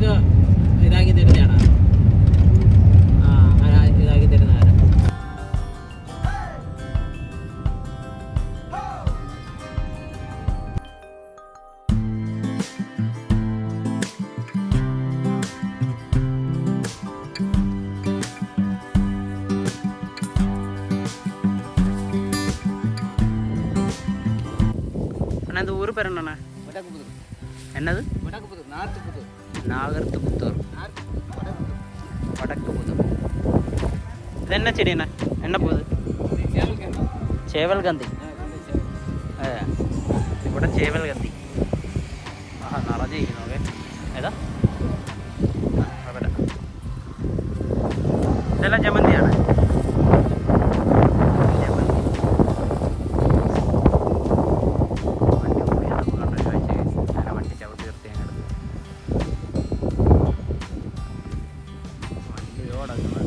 ഇതൊക്കെ ഇതാക്കി തരുന്നതാണ്. ആ ഇതാക്കി തരുന്ന ആരാ? അണ്ണാ ദൂരെ പേരുണ്ടോ അണ്ണാ? എന്നது പുതു என்னது വടക്ക് പുതു നാർത്ത് പുതു நாகர்த்து புத்தூர் നാർത്ത് വടക്ക് പുതു வடக்கு புதூர் இது என்ன செடிண்ணா என்ன பூது ചേർക്കണ്ട ചേവൽ ഗന്ധി അതെ ഇവിടെ ചേവൽ ഗന്ധി ആഹാ നിറഞ്ഞിരിക്കുന്നു ഓക്കെ ഏതാ ആ, അവിടെ ഇതെല്ലാം ജമന്തിയാണ് വണ്ടി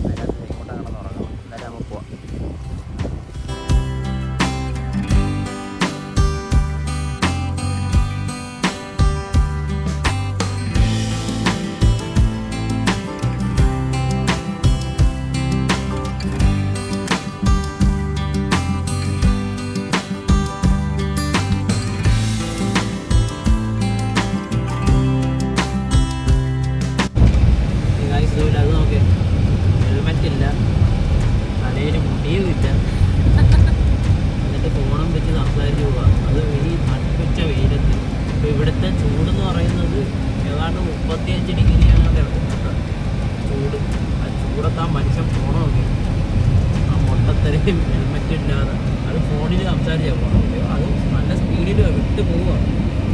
മൊട്ടത്തരയും ഹെൽമെറ്റ് ഇല്ലാതെ അത് ഫോണിൽ സംസാരിച്ചാൽ പോകണം അത് നല്ല സ്പീഡിൽ വിട്ട് പോവുകയാണ്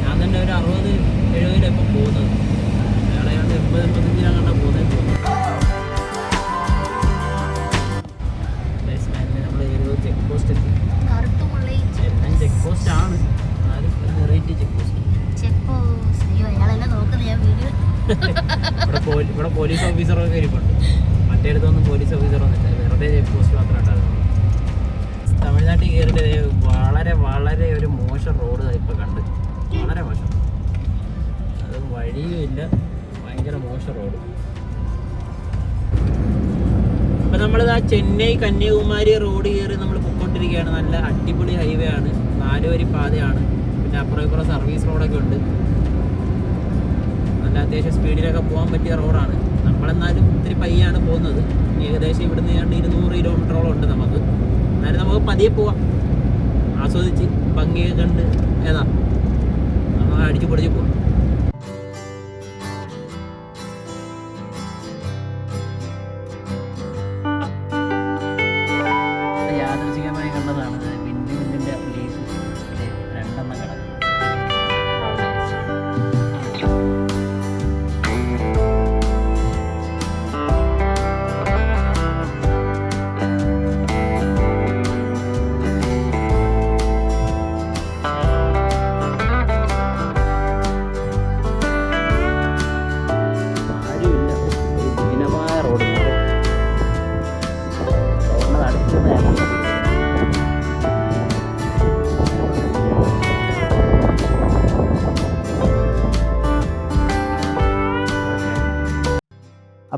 ഞാൻ തന്നെ ഒരു അറുപത് എഴുപതിലാണ് ഇപ്പം പോകുന്നത്. അയാളെ ഏതാണ്ട് എൺപത് എൺപത്തഞ്ചിനാണ് കണ്ട പോകുന്നത് നമ്മൾ ഒരു ചെക്ക് പോസ്റ്റ് എത്തി എല്ലാം ചെക്ക് പോസ്റ്റ് ആണ്. എന്നാലും വെറൈറ്റി ചെക്ക് പോസ്റ്റ് ഇവിടെ പോലീ ഇവിടെ പോലീസ് ഓഫീസറൊക്കെ ഇരിപ്പുണ്ട്. മറ്റേടത്തൊന്നും പോലീസ് ഓഫീസർ വന്നിട്ടില്ല വെറുതെ ചെക്ക് പോസ്റ്റ് മാത്രമായിട്ടാണ് ദേ വളരെ വളരെ ഒരു മോശം റോഡ് ഇപ്പോൾ കണ്ട്. വളരെ മോശം. അത് വഴിയും ഇല്ല. ഭയങ്കര മോശം റോഡ്. അപ്പം നമ്മളിത് ആ ചെന്നൈ കന്യാകുമാരി റോഡ് കയറി നമ്മൾ പൊക്കോണ്ടിരിക്കുകയാണ് നല്ല അടിപൊളി ഹൈവേ ആണ്. നാലുവരി പാതയാണ്. പിന്നെ അപ്പുറം ഇപ്പുറം സർവീസ് റോഡൊക്കെ ഉണ്ട്. നല്ല അത്യാവശ്യം സ്പീഡിലൊക്കെ പോകാൻ പറ്റിയ റോഡാണ്. നമ്മളെന്നാലും ഇത്തിരി പയ്യാണ് പോകുന്നത്. ഏകദേശം ഇവിടുന്ന് ഏതാണ്ട് ഇരുന്നൂറ് കിലോമീറ്ററോളം ഉണ്ട് നമുക്ക്. എന്നാലും നമുക്ക് പതിയെ പോവാം. ആസ്വദിച്ച് ഭംഗിയൊക്കെ കണ്ട് ഏതാ? അടിച്ചു പൊടിച്ച് പോവാം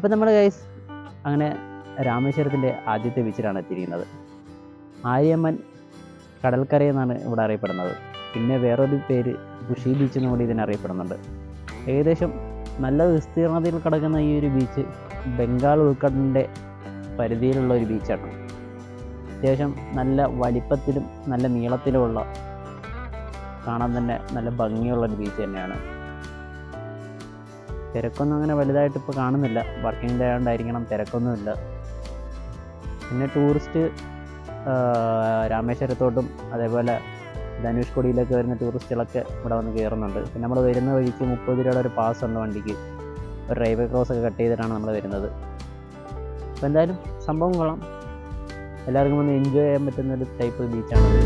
അപ്പോൾ നമ്മൾ ഗൈസ് അങ്ങനെ രാമേശ്വരത്തിന്റെ ആദ്യത്തെ ബീച്ചിലാണ് എത്തിയിരിക്കുന്നത്. ആര്യമ്മൻ കടൽക്കര എന്നാണ് ഇവിടെ അറിയപ്പെടുന്നത്. പിന്നെ വേറൊരു പേര് ഖുഷി ബീച്ച് എന്നും കൂടി ഇതിനറിയപ്പെടുന്നുണ്ട് ഏകദേശം നല്ല വിസ്തീർണതയിൽ കിടക്കുന്ന ഈ ഒരു ബീച്ച് ബംഗാൾ ഉൾക്കടലിന്റെ പരിധിയിലുള്ള ഒരു ബീച്ചാണ് അത്യാവശ്യം നല്ല വലിപ്പത്തിലും നല്ല നീളത്തിലുമുള്ള കാണാൻ തന്നെ നല്ല ഭംഗിയുള്ള ഒരു ബീച്ച് തന്നെയാണ്. തിരക്കൊന്നും അങ്ങനെ വലുതായിട്ട് ഇപ്പോൾ കാണുന്നില്ല. വർക്കിംഗ് ഡേ ആയതുകൊണ്ടായിരിക്കണം തിരക്കൊന്നുമില്ല. പിന്നെ ടൂറിസ്റ്റ് രാമേശ്വരത്തോട്ടും അതേപോലെ ധനുഷ്കോടിയിലൊക്കെ വരുന്ന ടൂറിസ്റ്റുകളൊക്കെ ഇവിടെ വന്ന് കയറുന്നുണ്ട് പിന്നെ നമ്മൾ വരുന്ന വഴിക്ക് മുപ്പത് രൂപയുടെ ഒരു പാസ് ഉണ്ട് വണ്ടിക്ക്. ഒരു റെയിൽവേ ക്രോസ് ഒക്കെ കട്ട് ചെയ്തിട്ടാണ് നമ്മൾ വരുന്നത്. അപ്പോൾ എന്തായാലും സംഭവം കൊള്ളാം. എല്ലാവർക്കും ഒന്ന് എൻജോയ് ചെയ്യാൻ പറ്റുന്ന ഒരു ടൈപ്പ് ബീച്ചാണത്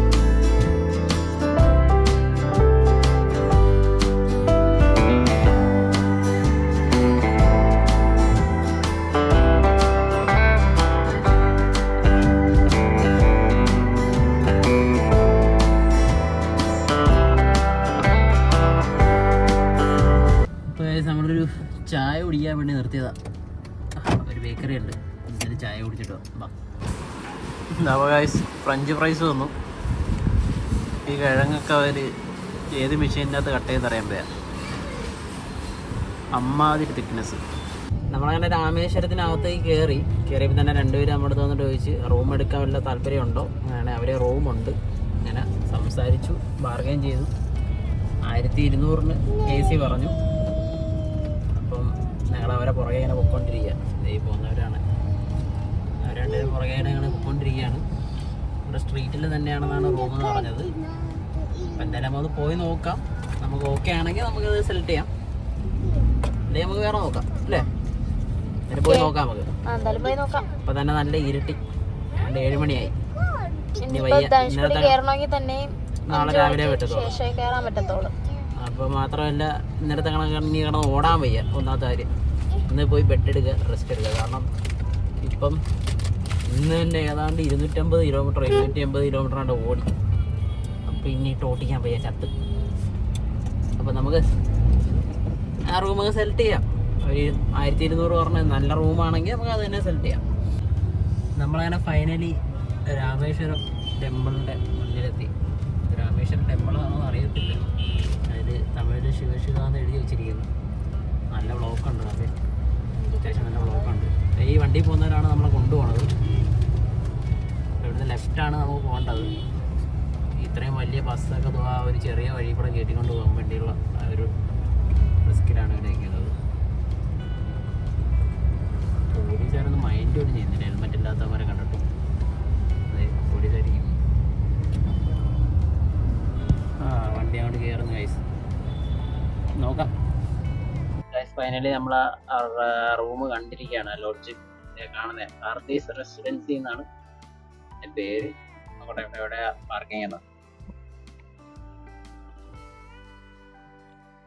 ചായ കുടിക്കാൻ വേണ്ടി നിർത്തിയതാ. ഒരു ബേക്കറി ഉണ്ട്. എന്നിട്ട് ചായ കുടിച്ചിട്ടോ ഗൈസ് ഫ്രഞ്ച് ഫ്രൈസ് വന്നു. ഈ കിഴങ്ങൊക്കെ അവർ ഏത് മെഷീന്റെ അകത്ത് കട്ട് ചെയ്ത് അറിയാൻ പോയാ അമ്മാതിരി തിക്നെസ് നമ്മളങ്ങനെ രാമേശ്വരത്തിനകത്തേക്ക് കയറി കയറിയപ്പോൾ തന്നെ രണ്ടുപേരും നമ്മുടെ അടുത്ത് വന്നിട്ട് ചോദിച്ച് റൂം എടുക്കാൻ വല്ല താല്പര്യമുണ്ടോ? അങ്ങനെ അവരെ റൂമുണ്ട് അങ്ങനെ സംസാരിച്ചു ബാർഗൈൻ ചെയ്തു. ആയിരത്തി ഇരുന്നൂറിന് എ സി പറഞ്ഞു. ഞങ്ങൾ അവരെ പുറകെ ഇങ്ങനെ പൊക്കോണ്ടിരിക്കുക ഈ പോകുന്നവരാണ്. അവരുടെ പുറകെ ഇങ്ങനെ പൊക്കോണ്ടിരിക്കുകയാണ് ഇവിടെ സ്ട്രീറ്റിൽ തന്നെയാണെന്നാണ് റൂം എന്ന് പറഞ്ഞത്. അപ്പം എന്തായാലും അത് പോയി നോക്കാം. നമുക്ക് ഓക്കെ ആണെങ്കിൽ നമുക്ക് അത് സെലക്ട് ചെയ്യാം. അല്ലെങ്കിൽ നമുക്ക് വേറെ നോക്കാം അല്ലേ? എന്നിട്ട് പോയി നോക്കാം നമുക്ക്. ഇപ്പൊ തന്നെ നല്ല ഇരുട്ടി. രണ്ട് ഏഴ് മണിയായി ഇനി വയ്യ തന്നെ നാളെ രാവിലെ പറ്റത്തുള്ളൂ. അപ്പോൾ മാത്രമല്ല ഇന്നലത്തെ കണക്ക് കണ ഓടാൻ വയ്യ ഒന്നാമത്തെ കാര്യം. ഇന്ന് പോയി ബെഡ് എടുക്കുക റെസ്റ്റ് എടുക്കുക. കാരണം ഇപ്പം ഇന്ന് തന്നെ ഏതാണ്ട് ഇരുന്നൂറ്റമ്പത് കിലോമീറ്റർ ഇരുന്നൂറ്റി അമ്പത് കിലോമീറ്റർ ആണ്ട് ഓടി. അപ്പോൾ ഇനി ടോട്ടിക്കാൻ വയ്യ ചത്ത്. അപ്പം നമുക്ക് ആ റൂം സെലക്ട് ചെയ്യാം. ഒരു ആയിരത്തി ഇരുന്നൂറ് പറഞ്ഞ നല്ല റൂമാണെങ്കിൽ നമുക്ക് അത് തന്നെ സെലക്ട് ചെയ്യാം. നമ്മളങ്ങനെ ഫൈനലി രാമേശ്വരം ടെമ്പിളിന്റെ മുന്നിലെത്തി. രാമേശ്വരം ടെമ്പിൾ ആണോ അറിയത്തില്ല. തമിഴിൽ ശിവ എന്ന് എഴുതി വെച്ചിരിക്കുന്നു. നല്ല ബ്ലോക്ക് ഉണ്ട് അത്. അത്യാവശ്യം നല്ല ബ്ലോക്ക് ഉണ്ട് ഈ വണ്ടി പോകുന്നവരാണ് നമ്മളെ കൊണ്ടുപോകണത് ഇവിടുന്ന് ലെഫ്റ്റാണ് നമുക്ക് പോകേണ്ടത്. ഇത്രയും വലിയ ബസ്സൊക്കെ ആ ഒരു ചെറിയ വഴി കൂടെ കയറ്റിക്കൊണ്ട് പോകാൻ വേണ്ടിയുള്ള ഒരു റിസ്ക്കിലാണ് നിൽക്കുന്നത് പോലീസുകാരൊന്നും മൈൻഡ് ഒന്നും ചെയ്യുന്നില്ല. ഹെൽമെറ്റ് ഇല്ലാത്തവരെ കണ്ടിട്ട് ഫൈനലി നമ്മൾ റൂം കണ്ടിരിക്കുകയാണ് ലോഡ്ജ് കാണുന്നത് ആർദീസ് റെസിഡൻസി എന്നാണ് എൻ്റെ പേര് നോക്കട്ടെ ഇവിടെ എവിടെ പാർക്കിംഗ് ചെയ്യുന്നത്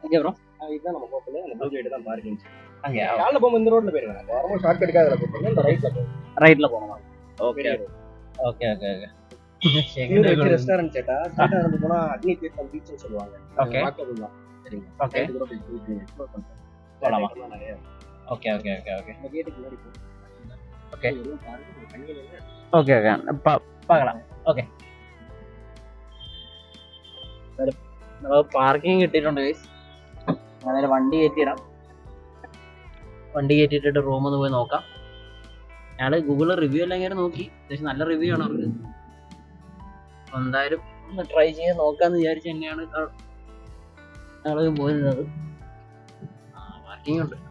ഓക്കെ ബ്രോ இதுதான் நம்ம போகல அந்த ப்ளூ லைட் தான் பார்க்கிங் அங்கே காலைல போகும்போது இந்த ரோட்ல போயிருங்க நார்மல் ஷார்ட் கட் அதில் போட்டுருங்க இந்த ரைட்ல போகும் റൈറ്റിൽ പോകണം ഓക്കെ பெரிய road. ഓക്കെ ഓക്കെ இன்னொரு வச்சு ഓക്കെ ரெஸ்டாரண்ட் சேட்டா ஸ்ட்ரைட்டா நடந்து போனா அக்னி தீர்த்தம் பீச்னு சொல்லுவாங்க Okay. வாக்கபிள் தான் சரிங்களா Okay. Side கூட போய் போயிட்டு explore பண்றேன் போலாமா? Light எல்லாம் நிறைய இருக்கு. ഓക്കെ ഓക്കെ ഓക്കെ ഓക്കെ இந்த கேட்டுக்கு முன்னாடி போகும் Okay. எதுவும் பாருங்க உங்க கண்ணில் என்ன ഓക്കെ ഓക്കെ பார்க்கலாம் ഓക്കെ നമ്മൾ പാർക്കിംഗ് കിട്ടിയിട്ടുണ്ട് ഗൈസ് അതായത് വണ്ടി കയറ്റിയിടാം വണ്ടി കയറ്റിയിട്ടിട്ട് റൂം ഒന്ന് പോയി നോക്കാം ഞങ്ങൾ ഗൂഗിളിൽ റിവ്യൂ എല്ലാം ഇങ്ങനെ നോക്കി അത്യാവശ്യം നല്ല റിവ്യൂ ആണ് അവർക്ക് അപ്പോൾ എന്തായാലും ഒന്ന് ട്രൈ ചെയ്ത് നോക്കാന്ന് വിചാരിച്ച് തന്നെയാണ് ഞങ്ങൾ പോയിരുന്നത് ആ പാർക്കിംഗ് ഉണ്ട്